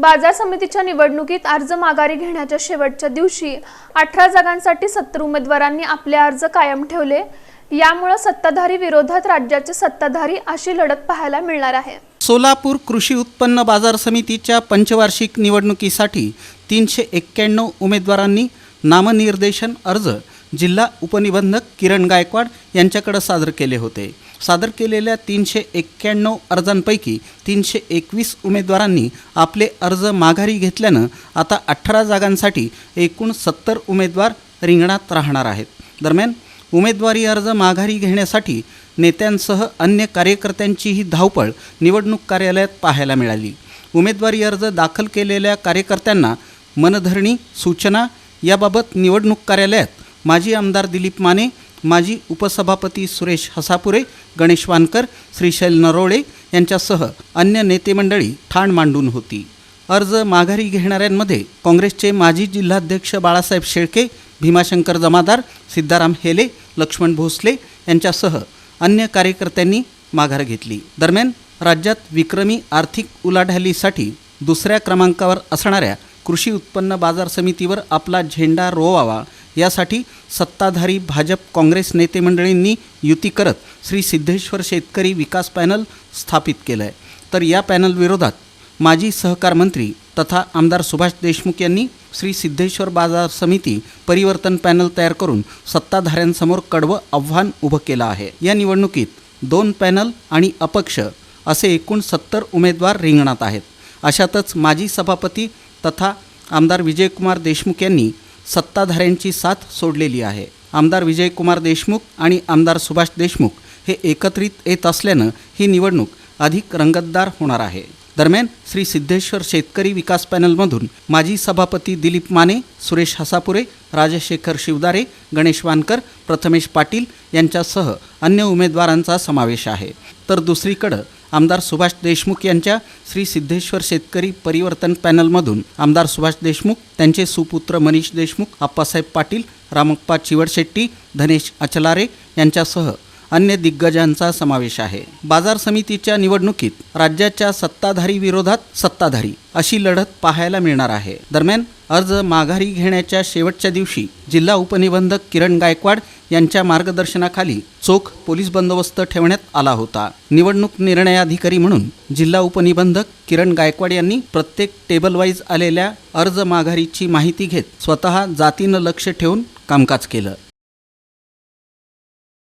बाजार समितीच्या निवडणुकीत अर्ज माघारी घेण्याच्या शेवटच्या दिवशी अठरा जागांसाठी सत्तर उमेदवारांनी आपले अर्ज कायम ठेवले. यामुळे सत्ताधारी विरोधात राज्याचे सत्ताधारी अशी लढत पाहायला मिळणार आहे. सोलापूर कृषी उत्पन्न बाजार समितीच्या पंचवार्षिक निवडणुकीसाठी तीनशे एक्क्याण्णव उमेदवारांनी नामनिर्देशन अर्ज जिल्हा उपनिबंधक किरण गायकवाड यांच्याकडे सादर केले होते. सादर केलेल्या तीनशे एक्क्याण्णव अर्जांपैकी तीनशे एकवीस उमेदवारांनी आपले अर्ज माघारी घेतल्यानं आता अठरा जागांसाठी एकूण सत्तर उमेदवार रिंगणात राहणार आहेत. दरम्यान उमेदवारी अर्ज माघारी घेण्यासाठी नेत्यांसह अन्य कार्यकर्त्यांचीही धावपळ निवडणूक कार्यालयात पाहायला मिळाली. उमेदवारी अर्ज दाखल केलेल्या कार्यकर्त्यांना मनधरणी सूचना याबाबत निवडणूक कार्यालयात माजी आमदार दिलीप माने माजी उपसभापती सुरेश हसापुरे गणेश वानकर श्रीशैल नरोळे यांच्यासह अन्य नेतेमंडळी ठाण मांडून होती. अर्ज माघारी घेणाऱ्यांमध्ये काँग्रेसचे माजी जिल्हाध्यक्ष बाळासाहेब शेळके भीमाशंकर जमादार सिद्धाराम हेले लक्ष्मण भोसले यांच्यासह अन्य कार्यकर्त्यांनी माघार घेतली. दरम्यान राज्यात विक्रमी आर्थिक उलाढालीसाठी दुसऱ्या क्रमांकावर असणाऱ्या कृषी उत्पन्न बाजार समितीवर आपला झेंडा रोवावा यासाठी सत्ताधारी भाजप काँग्रेस नेते मंडळींनी युती करत श्री सिद्धेश्वर शेतकरी विकास पॅनल स्थापित केलं आहे तर या पॅनल विरोधात माजी सहकार मंत्री तथा आमदार सुभाष देशमुख यांनी श्री सिद्धेश्वर बाजार समिती परिवर्तन पॅनल तयार करून सत्ताधाऱ्यांसमोर कडवं आव्हान उभं केलं आहे. या निवडणुकीत दोन पॅनल आणि अपक्ष असे एकूण सत्तर उमेदवार रिंगणात आहेत. अशातच माजी सभापती तथा आमदार विजयकुमार देशमुख यांनी सत्ताधाऱ्यांची साथ सोडलेली आहे. आमदार विजयकुमार देशमुख आणि आमदार सुभाष देशमुख हे एकत्रित येत असल्यानं ही निवडणूक अधिक रंगतदार होणार आहे. दरम्यान श्री सिद्धेश्वर शेतकरी विकास पॅनलमधून माजी सभापती दिलीप माने सुरेश हसापुरे राजशेखर शिवदारे गणेश वानकर प्रथमेश पाटील यांच्यासह अन्य उमेदवारांचा समावेश आहे. तर दुसरीकडं आमदार सुभाष देशमुख यांच्या श्री सिद्धेश्वर शेतकरी परिवर्तन पॅनलमधून. आमदार सुभाष देशमुख त्यांचे सुपुत्र मनीष देशमुख आप्पासाहेब पाटील रामप्पा चिवडशेट्टी धनेश अचलारे यांच्यासह अन्य दिग्गजांचा समावेश आहे. बाजार समितीच्या निवडणुकीत राज्याच्या सत्ताधारी विरोधात सत्ताधारी अशी लढत पाहायला मिळणार आहे. दरम्यान अर्ज माघारी घेण्याच्या शेवटच्या दिवशी जिल्हा उपनिबंधक किरण गायकवाड यांच्या मार्गदर्शनाखाली चोख पोलीस बंदोबस्त ठेवण्यात आला होता. निवडणूक निर्णयाधिकारी म्हणून जिल्हा उपनिबंधक किरण गायकवाड यांनी प्रत्येक टेबलवाईज आलेल्या अर्ज माघारीची माहिती घेत स्वतः जातीनं लक्ष ठेवून कामकाज केलं.